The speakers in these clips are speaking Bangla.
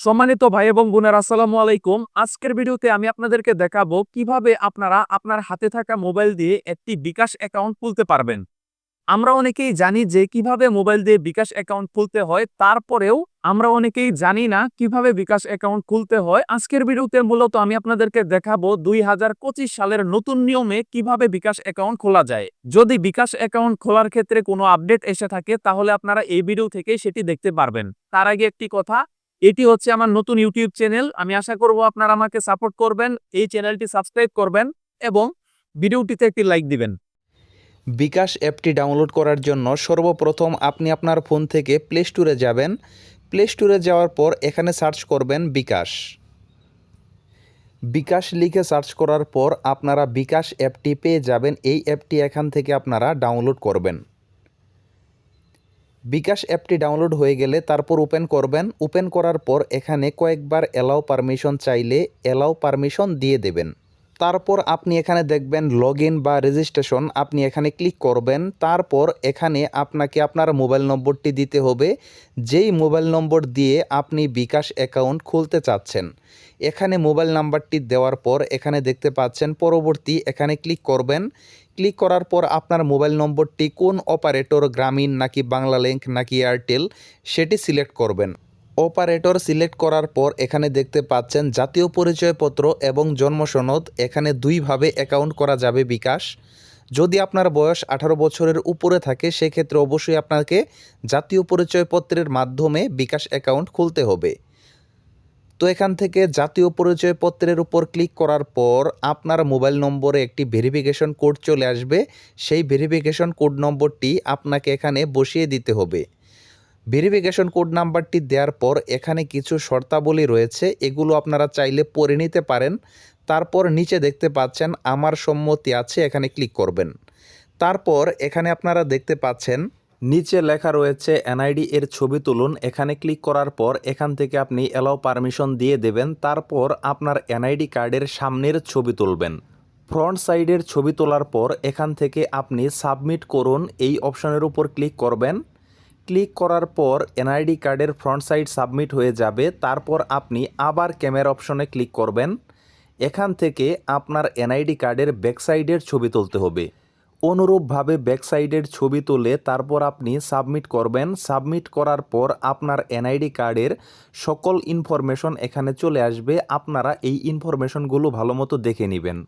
সম্মানিত ভাই এবং বোনের, আসসালামু আলাইকুম। আজকের ভিডিওতে আমি আপনাদেরকে দেখাবো কীভাবে আপনারা আপনার হাতে থাকা মোবাইল দিয়ে একটি বিকাশ অ্যাকাউন্ট খুলতে পারবেন। আমরা অনেকেই জানি যে কীভাবে মোবাইল দিয়ে বিকাশ অ্যাকাউন্ট খুলতে হয়, তারপরেও আমরা অনেকেই জানি না কীভাবে বিকাশ অ্যাকাউন্ট খুলতে হয়। আজকের ভিডিওতে মূলত আমি আপনাদেরকে দেখাবো দুই হাজার পঁচিশ সালের নতুন নিয়মে কীভাবে বিকাশ অ্যাকাউন্ট খোলা যায়। যদি বিকাশ অ্যাকাউন্ট খোলার ক্ষেত্রে কোনো আপডেট এসে থাকে, তাহলে আপনারা এই ভিডিও থেকে সেটি দেখতে পারবেন। তার আগে একটি কথা এটি হচ্ছে আমার নতুন ইউটিউব চ্যানেল। আমি আশা করব আপনারা আমাকে সাপোর্ট করবেন, এই চ্যানেলটি সাবস্ক্রাইব করবেন এবং ভিডিওটিতে একটি লাইক দিবেন। বিকাশ অ্যাপটি ডাউনলোড করার জন্য সর্বপ্রথম আপনি আপনার ফোন থেকে প্লে স্টোরে যাবেন। প্লে স্টোরে যাওয়ার পর এখানে সার্চ করবেন বিকাশ। বিকাশ লিখে সার্চ করার পর আপনারা বিকাশ অ্যাপটি পেয়ে যাবেন। এই অ্যাপটি এখান থেকে আপনারা ডাউনলোড করবেন। বিকাশ অ্যাপটি ডাউনলোড হয়ে গেলে তারপর ওপেন করবেন। ওপেন করার পর এখানে কয়েকবার অ্যালাউ পারমিশন চাইলে অ্যালাউ পারমিশন দিয়ে দেবেন। তারপর আপনি এখানে দেখবেন লগ বা রেজিস্ট্রেশন আপনি এখানে ক্লিক করবেন। তারপর এখানে আপনাকে আপনার মোবাইল নম্বরটি দিতে হবে। যেই মোবাইল নম্বর দিয়ে আপনি বিকাশ অ্যাকাউন্ট খুলতে চাচ্ছেন, এখানে মোবাইল নাম্বারটি দেওয়ার পর এখানে দেখতে পাচ্ছেন পরবর্তী এখানে ক্লিক করবেন। ক্লিক করার পর আপনার মোবাইল নম্বরটি কোন অপারেটর গ্রামীণ নাকি বাংলা লিঙ্ক নাকি এয়ারটেল, সেটি সিলেক্ট করবেন। অপারেটর সিলেক্ট করার পর এখানে দেখতে পাচ্ছেন জাতীয় পরিচয়পত্র এবং জন্ম সনদ এখানে দুইভাবে অ্যাকাউন্ট করা যাবে বিকাশ। যদি আপনার বয়স আঠারো বছরের উপরে থাকে, সেক্ষেত্রে অবশ্যই আপনাকে জাতীয় পরিচয়পত্রের মাধ্যমে বিকাশ অ্যাকাউন্ট খুলতে হবে। তো এখান থেকে জাতীয় পরিচয়পত্রের উপর ক্লিক করার পর আপনার মোবাইল নম্বরে একটি ভেরিফিকেশন কোড চলে আসবে। সেই ভেরিফিকেশন কোড নম্বরটি আপনাকে এখানে বসিয়ে দিতে হবে। ভেরিফিকেশন কোড নাম্বারটি দেওয়ার পর এখানে কিছু শর্তাবলী রয়েছে। এগুলো আপনারা চাইলে পড়ে নিতে পারেন। তারপর নিচে দেখতে পাচ্ছেন, আমার সম্মতি আছে, এখানে ক্লিক করবেন। তারপর এখানে আপনারা দেখতে পাচ্ছেন, নিচে লেখা রয়েছে এনআইডি এর ছবি তুলুন। এখানে ক্লিক করার পর এখান থেকে আপনি অ্যালাউ পারমিশন দিয়ে দেবেন। তারপর আপনার এনআইডি কার্ডের সামনের ছবি তুলবেন। ফ্রন্ট সাইডের ছবি তোলার পর এখান থেকে আপনি সাবমিট করুন। এই অপশনের উপর ক্লিক করবেন। ক্লিক করার পর এনআইডি কার্ডের ফ্রন্ট সাইড সাবমিট হয়ে যাবে, তারপর আপনি আবার ক্যামেরা অপশনে ক্লিক করবেন। এখান থেকে আপনার এনআইডি কার্ডের ব্যাক সাইডের ছবি তুলতে হবে। অনুরূপভাবে ব্যাক সাইডের ছবি তুলে তারপর আপনি সাবমিট করবেন। সাবমিট করার পর আপনার এনআইডি কার্ডের সকল ইনফরমেশন এখানে চলে আসবে। আপনারা এই ইনফরমেশনগুলো ভালো মতো দেখে নেবেন।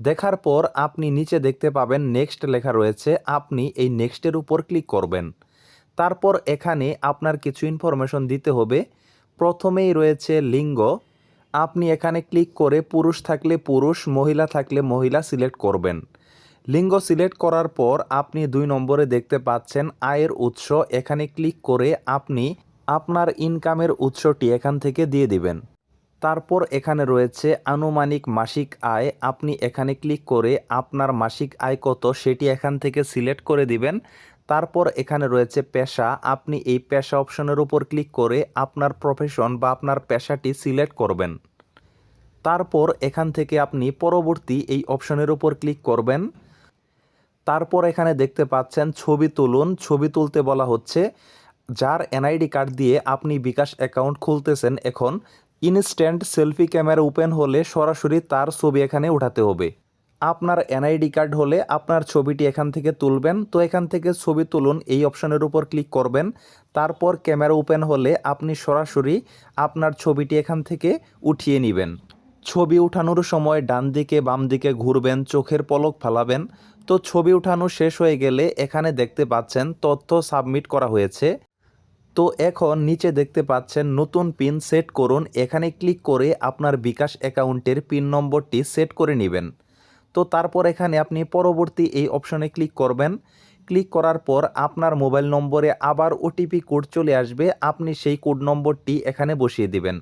দেখার পর আপনি নিচে দেখতে পাবেন, নেক্সট লেখা রয়েছে, আপনি এই নেক্সটের উপর ক্লিক করবেন। তারপর এখানে আপনার কিছু ইনফরমেশন দিতে হবে। প্রথমেই রয়েছে লিঙ্গ। আপনি এখানে ক্লিক করে পুরুষ থাকলে পুরুষ, মহিলা থাকলে মহিলা সিলেক্ট করবেন। লিঙ্গ সিলেক্ট করার পর আপনি দুই নম্বরে দেখতে পাচ্ছেন আয়ের উৎস। এখানে ক্লিক করে আপনি আপনার ইনকামের উৎসটি এখান থেকে দিয়ে দিবেন। তারপর এখানে রয়েছে আনুমানিক মাসিক আয়। আপনি এখানে ক্লিক করে আপনার মাসিক আয় কত সেটি এখান থেকে সিলেক্ট করে দিবেন। তারপর এখানে রয়েছে পেশা। আপনি এই পেশা অপশনের উপর ক্লিক করে আপনার প্রফেশন বা আপনার পেশাটি সিলেক্ট করবেন। তারপর এখান থেকে আপনি পরবর্তী এই অপশনের উপর ক্লিক করবেন। তারপর এখানে দেখতে পাচ্ছেন ছবি তুলুন। ছবি তুলতে বলা হচ্ছে, যার এনআইডি কার্ড দিয়ে আপনি বিকাশ অ্যাকাউন্ট খুলতেছেন এখন। ইনস্ট্যান্ট সেলফি ক্যামেরা ওপেন হলে সরাসরি তার ছবি এখানে উঠাতে হবে। আপনার এনআইডি কার্ড হলে আপনার ছবিটি এখান থেকে তুলবেন। তো এখান থেকে ছবি তুলুন, এই অপশনের উপর ক্লিক করবেন। তারপর ক্যামেরা ওপেন হলে আপনি সরাসরি আপনার ছবিটি এখান থেকে উঠিয়ে নেবেন। ছবি উঠানোর সময় ডান দিকে বাম দিকে ঘুরবেন, চোখের পলক ফেলাবেন। তো ছবি উঠানো শেষ হয়ে গেলে এখানে দেখতে পাচ্ছেন তথ্য সাবমিট করা হয়েছে। তো এখন নিচে দেখতে পাচ্ছেন নতুন পিন সেট করুন। এখানে ক্লিক করে আপনার বিকাশ অ্যাকাউন্টের পিন নম্বরটি সেট করে নেবেন। তো তারপর এখানে আপনি পরবর্তী এই অপশনে ক্লিক করবেন। ক্লিক করার পর আপনার মোবাইল নম্বরে আবার ওটিপি কোড চলে আসবে। আপনি সেই কোড নম্বরটি এখানে বসিয়ে দিবেন।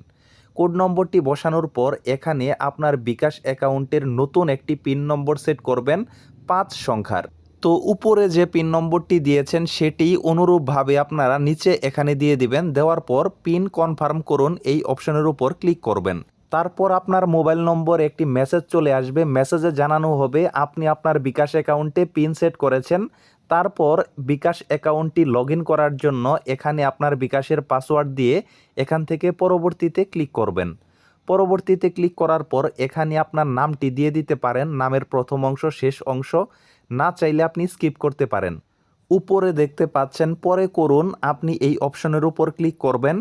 কোড নম্বরটি বসানোর পর এখানে আপনার বিকাশ অ্যাকাউন্টের নতুন একটি পিন নম্বর সেট করবেন, পাঁচ সংখ্যার। তো উপরে যে পিন নম্বরটি দিয়েছেন সেটি অনুরূপভাবে আপনারা নিচে এখানে দিয়ে দিবেন। দেওয়ার পর পিন কনফার্ম করুন, এই অপশনের উপর ক্লিক করবেন। তারপর আপনার মোবাইল নম্বর একটি মেসেজ চলে আসবে। মেসেজে জানানো হবে, আপনি আপনার বিকাশ অ্যাকাউন্টে পিন সেট করেছেন। তারপর বিকাশ অ্যাকাউন্টটি লগ করার জন্য এখানে আপনার বিকাশের পাসওয়ার্ড দিয়ে এখান থেকে পরবর্তীতে ক্লিক করবেন। পরবর্তীতে ক্লিক করার পর এখানে আপনার নামটি দিয়ে দিতে পারেন। নামের প্রথম অংশ, শেষ অংশ। না চাইলে আপনি স্কিপ করতে পারেন। উপরে দেখতে পাচ্ছেন, পরে করুন। আপনি এই অপশনের উপর ক্লিক করবেন।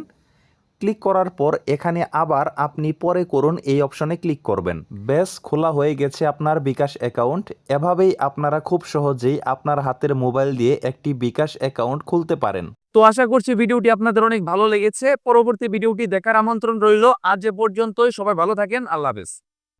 ক্লিক করার পর এখানে আবার আপনি পরে করুন এই অপশনে ক্লিক করবেন। বেশ খোলা হয়ে গেছে আপনার বিকাশ অ্যাকাউন্ট। এভাবেই আপনারা খুব সহজেই আপনার হাতের মোবাইল দিয়ে একটি বিকাশ অ্যাকাউন্ট খুলতে পারেন। তো আশা করছি ভিডিওটি আপনাদের অনেক ভালো লেগেছে। পরবর্তী ভিডিওটি দেখার আমন্ত্রণ রইল। আজ এ পর্যন্তই। সবাই ভালো থাকেন। আল্লাহ হাফেজ।